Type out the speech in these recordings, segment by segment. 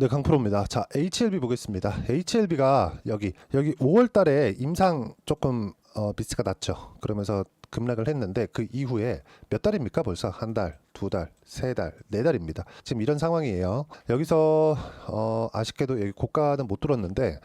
네, 강프로입니다. 자, HLB 보겠습니다. HLB가 여기 여기 5월 달에 임상 조금 어, 비스가 났죠. 그러면서 급락을 했는데 그 이후에 몇 달입니까? 벌써 한 달, 두 달, 세 달, 네 달입니다. 지금 이런 상황이에요. 여기서 어, 아쉽게도 여기 고가는 못 들었는데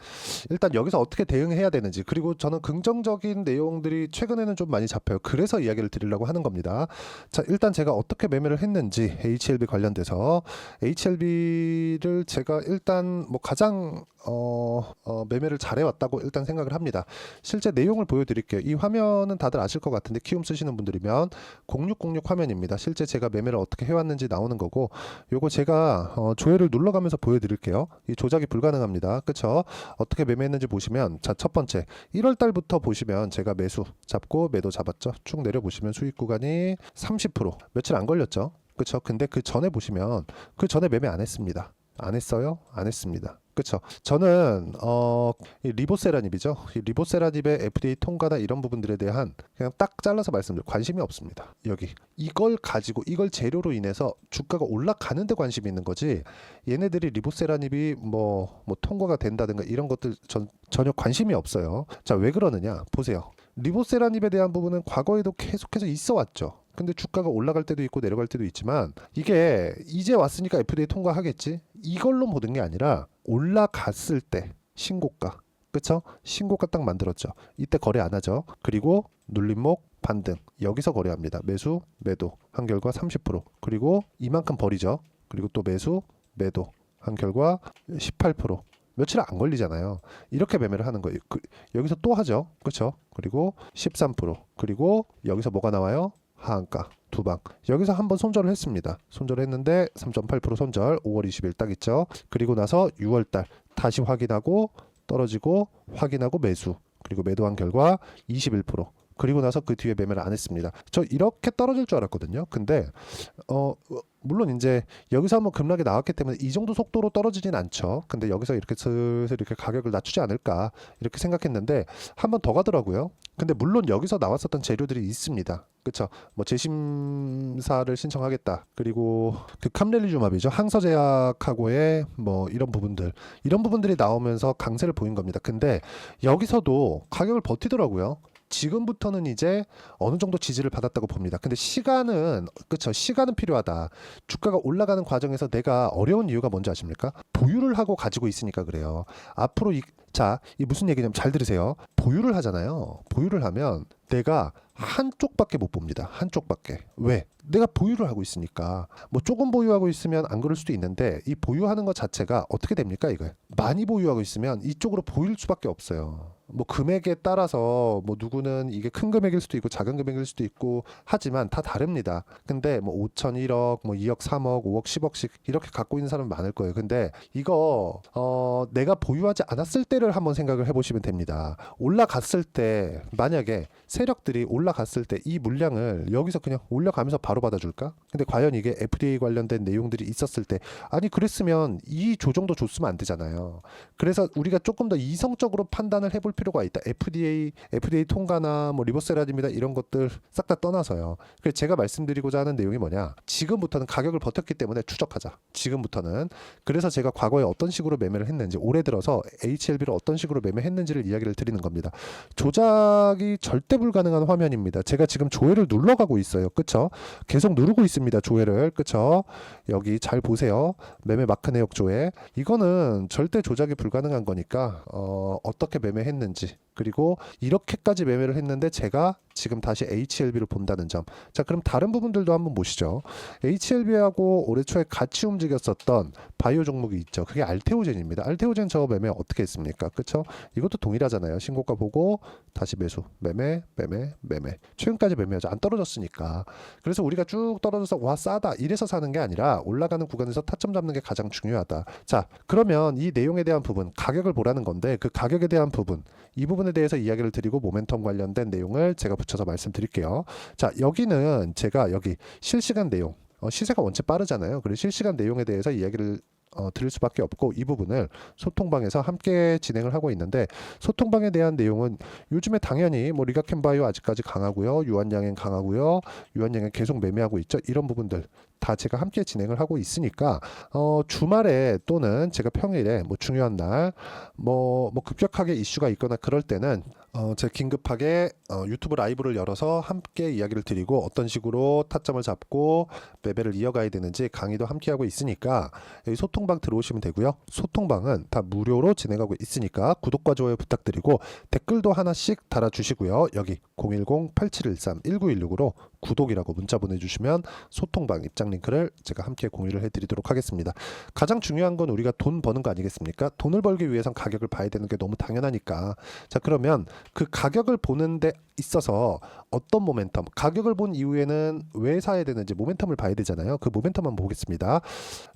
일단 여기서 어떻게 대응해야 되는지 그리고 저는 긍정적인 내용들이 최근에는 좀 많이 잡혀요. 그래서 이야기를 드리려고 하는 겁니다. 자, 일단 제가 어떻게 매매를 했는지 HLB 관련돼서 HLB를 제가 일단 뭐 가장 어, 어, 매매를 잘해왔다고 일단 생각을 합니다. 실제 내용을 보여드릴게요. 이 화면은 다들 아실 것 같은데 키움 쓰시는 분들이면 0606 화면입니다. 실제 제가 매매 를 어떻게 해왔는지 나오는 거고 요거 제가 어, 조회를 눌러가면서 보여드릴게요. 이 조작이 불가능합니다. 그쵸? 어떻게 매매했는지 보시면 자 첫 번째 1월 달부터 보시면 제가 매수 잡고 매도 잡았죠. 쭉 내려보시면 수익 구간이 30% 며칠 안 걸렸죠. 그쵸? 근데 그 전에 보시면 그 전에 매매 안 했습니다. 안 했어요? 안 했습니다. 그쵸? 저는 어, 이 리보세라닙이죠. 이 리보세라닙의 FDA 통과나 이런 부분들에 대한 그냥 딱 잘라서 말씀드려 관심이 없습니다. 여기 이걸 가지고 이걸 재료로 인해서 주가가 올라가는데 관심이 있는 거지. 얘네들이 리보세라닙이 뭐, 뭐 통과가 된다든가 이런 것들 전, 전혀 관심이 없어요. 자, 왜 그러느냐? 보세요. 리보세라닙에 대한 부분은 과거에도 계속해서 있어 왔죠. 근데 주가가 올라갈 때도 있고 내려갈 때도 있지만 이게 이제 왔으니까 FDA 통과하겠지? 이걸로 모든 게 아니라 올라갔을 때 신고가. 그쵸? 신고가 딱 만들었죠. 이때 거래 안 하죠. 그리고 눌림목 반등. 여기서 거래합니다. 매수 매도. 한 결과 30% 그리고 이만큼 버리죠. 그리고 또 매수 매도. 한 결과 18% 며칠 안 걸리잖아요. 이렇게 매매를 하는 거예요. 그, 여기서 또 하죠. 그렇죠? 그리고 13% 그리고 여기서 뭐가 나와요? 하한가 두 방. 여기서 한번 손절을 했습니다. 손절을 했는데 3.8% 손절 5월 20일 딱 있죠. 그리고 나서 6월 달 다시 확인하고 떨어지고 확인하고 매수. 그리고 매도한 결과 21%. 그리고 나서 그 뒤에 매매를 안 했습니다. 저 이렇게 떨어질 줄 알았거든요. 근데 어 물론 이제 여기서 한번 급락이 나왔기 때문에 이 정도 속도로 떨어지진 않죠. 근데 여기서 이렇게 슬슬 이렇게 가격을 낮추지 않을까 이렇게 생각했는데 한번 더 가더라고요. 근데 물론 여기서 나왔었던 재료들이 있습니다. 그쵸? 뭐 재심사를 신청하겠다. 그리고 그 캄렐리주맙이죠. 항서제약하고의 뭐 이런 부분들 이런 부분들이 나오면서 강세를 보인 겁니다. 근데 여기서도 가격을 버티더라고요. 지금부터는 이제 어느 정도 지지를 받았다고 봅니다. 근데 시간은 그쵸 시간은 필요하다. 주가가 올라가는 과정에서 내가 어려운 이유가 뭔지 아십니까? 보유를 하고 가지고 있으니까 그래요. 앞으로 이, 자, 이 무슨 얘기냐면 잘 들으세요. 보유를 하잖아요. 보유를 하면 내가 한쪽밖에 못 봅니다. 한쪽밖에. 왜? 내가 보유를 하고 있으니까. 뭐 조금 보유하고 있으면 안 그럴 수도 있는데 이 보유하는 것 자체가 어떻게 됩니까, 이거? 많이 보유하고 있으면 이쪽으로 보일 수밖에 없어요. 뭐 금액에 따라서 뭐 누구는 이게 큰 금액일 수도 있고 작은 금액일 수도 있고 하지만 다 다릅니다. 근데 뭐 5천 1억, 뭐 2억 3억, 5억 10억씩 이렇게 갖고 있는 사람 많을 거예요. 근데 이거 어 내가 보유하지 않았을 때를 한번 생각을 해 보시면 됩니다. 올라갔을 때 만약에 세력들이 올라갔을 때 이 물량을 여기서 그냥 올려가면서 바로 받아줄까? 근데 과연 이게 FDA 관련된 내용들이 있었을 때 아니 그랬으면 이 조정도 줬으면 안 되잖아요. 그래서 우리가 조금 더 이성적으로 판단을 해볼 필요가 있다. FDA FDA 통과나 뭐 리버세라즘이다 이런 것들 싹 다 떠나서요. 그래서 제가 말씀드리고자 하는 내용이 뭐냐? 지금부터는 가격을 버텼기 때문에 추적하자. 지금부터는 그래서 제가 과거에 어떤 식으로 매매를 했는지 올해 들어서 HLB를 어떤 식으로 매매했는지를 이야기를 드리는 겁니다. 조작이 절대 불가능한 화면입니다. 제가 지금 조회를 눌러가고 있어요. 그쵸? 계속 누르고 있습니다. 조회를. 그쵸? 여기 잘 보세요. 매매 마크 내역 조회. 이거는 절대 조작이 불가능한 거니까 어, 어떻게 매매했는지 그리고 이렇게까지 매매를 했는데 제가 지금 다시 HLB를 본다는 점. 자, 그럼 다른 부분들도 한번 보시죠. HLB하고 올해 초에 같이 움직였었던 바이오 종목이 있죠. 그게 알테오젠입니다. 알테오젠 저 매매 어떻게 했습니까? 그쵸? 이것도 동일하잖아요. 신고가 보고 다시 매수, 매매, 매매, 매매. 최근까지 매매하죠. 안 떨어졌으니까. 그래서 우리가 쭉 떨어져서 와 싸다 이래서 사는 게 아니라 올라가는 구간에서 타점 잡는 게 가장 중요하다. 자, 그러면 이 내용에 대한 부분 가격을 보라는 건데 그 가격에 대한 부분 이 부분에 대해서 이야기를 드리고 모멘텀 관련된 내용을 제가 붙여서 말씀드릴게요. 자, 여기는 제가 여기 실시간 내용 어, 시세가 원체 빠르잖아요. 그리고 실시간 내용에 대해서 이야기를 어, 드릴 수밖에 없고 이 부분을 소통방에서 함께 진행을 하고 있는데 소통방에 대한 내용은 요즘에 당연히 뭐 리가캔바이오 아직까지 강하고요. 유한양행 강하고요. 유한양행 계속 매매하고 있죠. 이런 부분들 다 제가 함께 진행을 하고 있으니까 어, 주말에 또는 제가 평일에 뭐 중요한 날 뭐, 뭐 급격하게 이슈가 있거나 그럴 때는 어, 제가 긴급하게 어, 유튜브 라이브를 열어서 함께 이야기를 드리고 어떤 식으로 타점을 잡고 매매를 이어가야 되는지 강의도 함께 하고 있으니까 여기 소통방 들어오시면 되고요. 소통방은 다 무료로 진행하고 있으니까 구독과 좋아요 부탁드리고 댓글도 하나씩 달아주시고요. 여기 010-8713-1916으로 구독이라고 문자 보내주시면 소통방 입장 링크를 제가 함께 공유를 해드리도록 하겠습니다. 가장 중요한 건 우리가 돈 버는 거 아니겠습니까? 돈을 벌기 위해선 가격을 봐야 되는 게 너무 당연하니까. 자 그러면 그 가격을 보는데 있어서 어떤 모멘텀, 가격을 본 이후에는 왜 사야 되는지 모멘텀을 봐야 되잖아요. 그 모멘텀 한번 보겠습니다.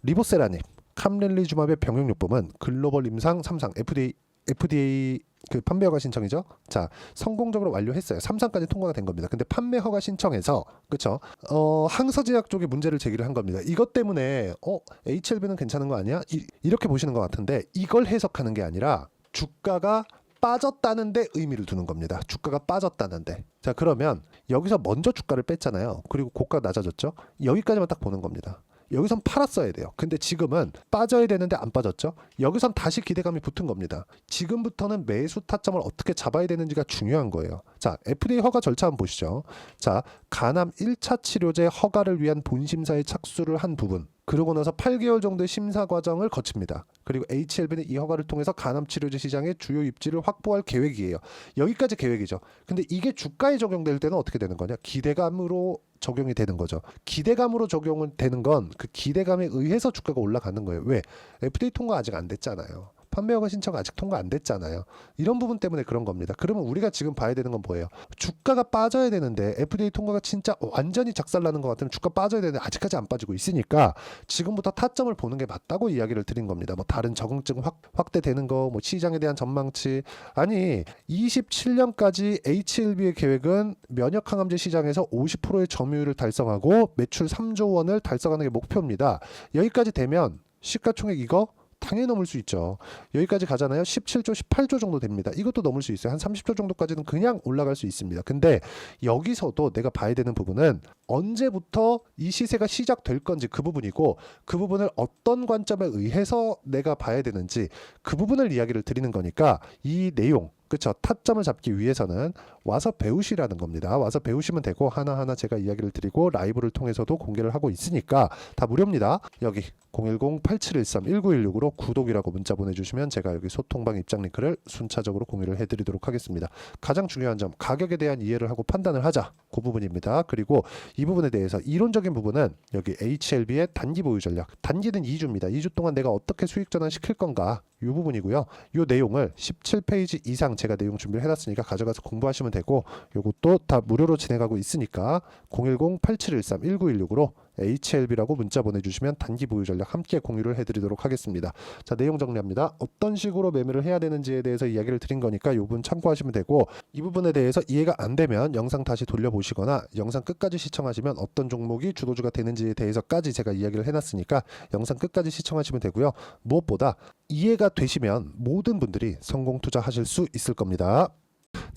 리보세라님, 캄렐리주맙의 병용요법은 글로벌 임상 3상 FDA FDA 그 판매 허가 신청이죠. 자, 성공적으로 완료했어요. 3상까지 통과가 된 겁니다. 근데 판매 허가 신청에서 그쵸? 어, 항서제약 쪽에 문제를 제기를 한 겁니다. 이것 때문에 어, HLB는 괜찮은 거 아니야? 이, 이렇게 보시는 것 같은데 이걸 해석하는 게 아니라 주가가 빠졌다는데 의미를 두는 겁니다. 주가가 빠졌다는데. 자, 그러면 여기서 먼저 주가를 뺐잖아요. 그리고 고가가 낮아졌죠. 여기까지만 딱 보는 겁니다. 여기선 팔았어야 돼요. 근데 지금은 빠져야 되는데 안 빠졌죠. 여기선 다시 기대감이 붙은 겁니다. 지금부터는 매수 타점을 어떻게 잡아야 되는지가 중요한 거예요. 자, FDA 허가 절차 한번 보시죠. 자, 간암 1차 치료제 허가를 위한 본심사에 착수를 한 부분. 그러고 나서 8개월 정도의 심사 과정을 거칩니다. 그리고 HLB는 이 허가를 통해서 간암 치료제 시장의 주요 입지를 확보할 계획이에요. 여기까지 계획이죠. 근데 이게 주가에 적용될 때는 어떻게 되는 거냐? 기대감으로 적용이 되는 거죠. 기대감으로 적용은 되는 건 그 기대감에 의해서 주가가 올라가는 거예요. 왜? FDA 통과 아직 안 됐잖아요. 판매 허가 신청 아직 통과 안 됐잖아요. 이런 부분 때문에 그런 겁니다. 그러면 우리가 지금 봐야 되는 건 뭐예요? 주가가 빠져야 되는데 FDA 통과가 진짜 완전히 작살나는 것 같으면 주가 빠져야 되는데 아직까지 안 빠지고 있으니까 지금부터 타점을 보는 게 맞다고 이야기를 드린 겁니다. 뭐 다른 적응증 확, 확대되는 거, 뭐 시장에 대한 전망치 아니 27년까지 HLB의 계획은 면역 항암제 시장에서 50%의 점유율을 달성하고 매출 3조 원을 달성하는 게 목표입니다. 여기까지 되면 시가총액 이거 당연히 넘을 수 있죠. 여기까지 가잖아요. 17조, 18조 정도 됩니다. 이것도 넘을 수 있어요. 한 30조 정도까지는 그냥 올라갈 수 있습니다. 근데 여기서도 내가 봐야 되는 부분은 언제부터 이 시세가 시작될 건지 그 부분이고 그 부분을 어떤 관점에 의해서 내가 봐야 되는지 그 부분을 이야기를 드리는 거니까 이 내용 그쵸 타점을 잡기 위해서는 와서 배우시라는 겁니다. 와서 배우시면 되고 하나하나 제가 이야기를 드리고 라이브를 통해서도 공개를 하고 있으니까 다 무료입니다. 여기 010-8713-1916으로 구독이라고 문자 보내주시면 제가 여기 소통방 입장 링크를 순차적으로 공유를 해드리도록 하겠습니다. 가장 중요한 점 가격에 대한 이해를 하고 판단을 하자 그 부분입니다. 그리고 이 부분에 대해서 이론적인 부분은 여기 HLB의 단기 보유 전략 단기는 2주입니다. 2주 동안 내가 어떻게 수익 전환 시킬 건가 이 부분이고요. 이 내용을 17페이지 이상 제가 내용 준비를 해놨으니까 가져가서 공부하시면 되고 요것도 다 무료로 진행하고 있으니까 010-8713-1916으로 HLB라고 문자 보내주시면 단기 보유 전략 함께 공유를 해드리도록 하겠습니다. 자 내용 정리합니다. 어떤 식으로 매매를 해야 되는지에 대해서 이야기를 드린 거니까 이 부분 참고하시면 되고 이 부분에 대해서 이해가 안 되면 영상 다시 돌려보시거나 영상 끝까지 시청하시면 어떤 종목이 주도주가 되는지에 대해서까지 제가 이야기를 해놨으니까 영상 끝까지 시청하시면 되고요. 무엇보다 이해가 되시면 모든 분들이 성공 투자하실 수 있을 겁니다.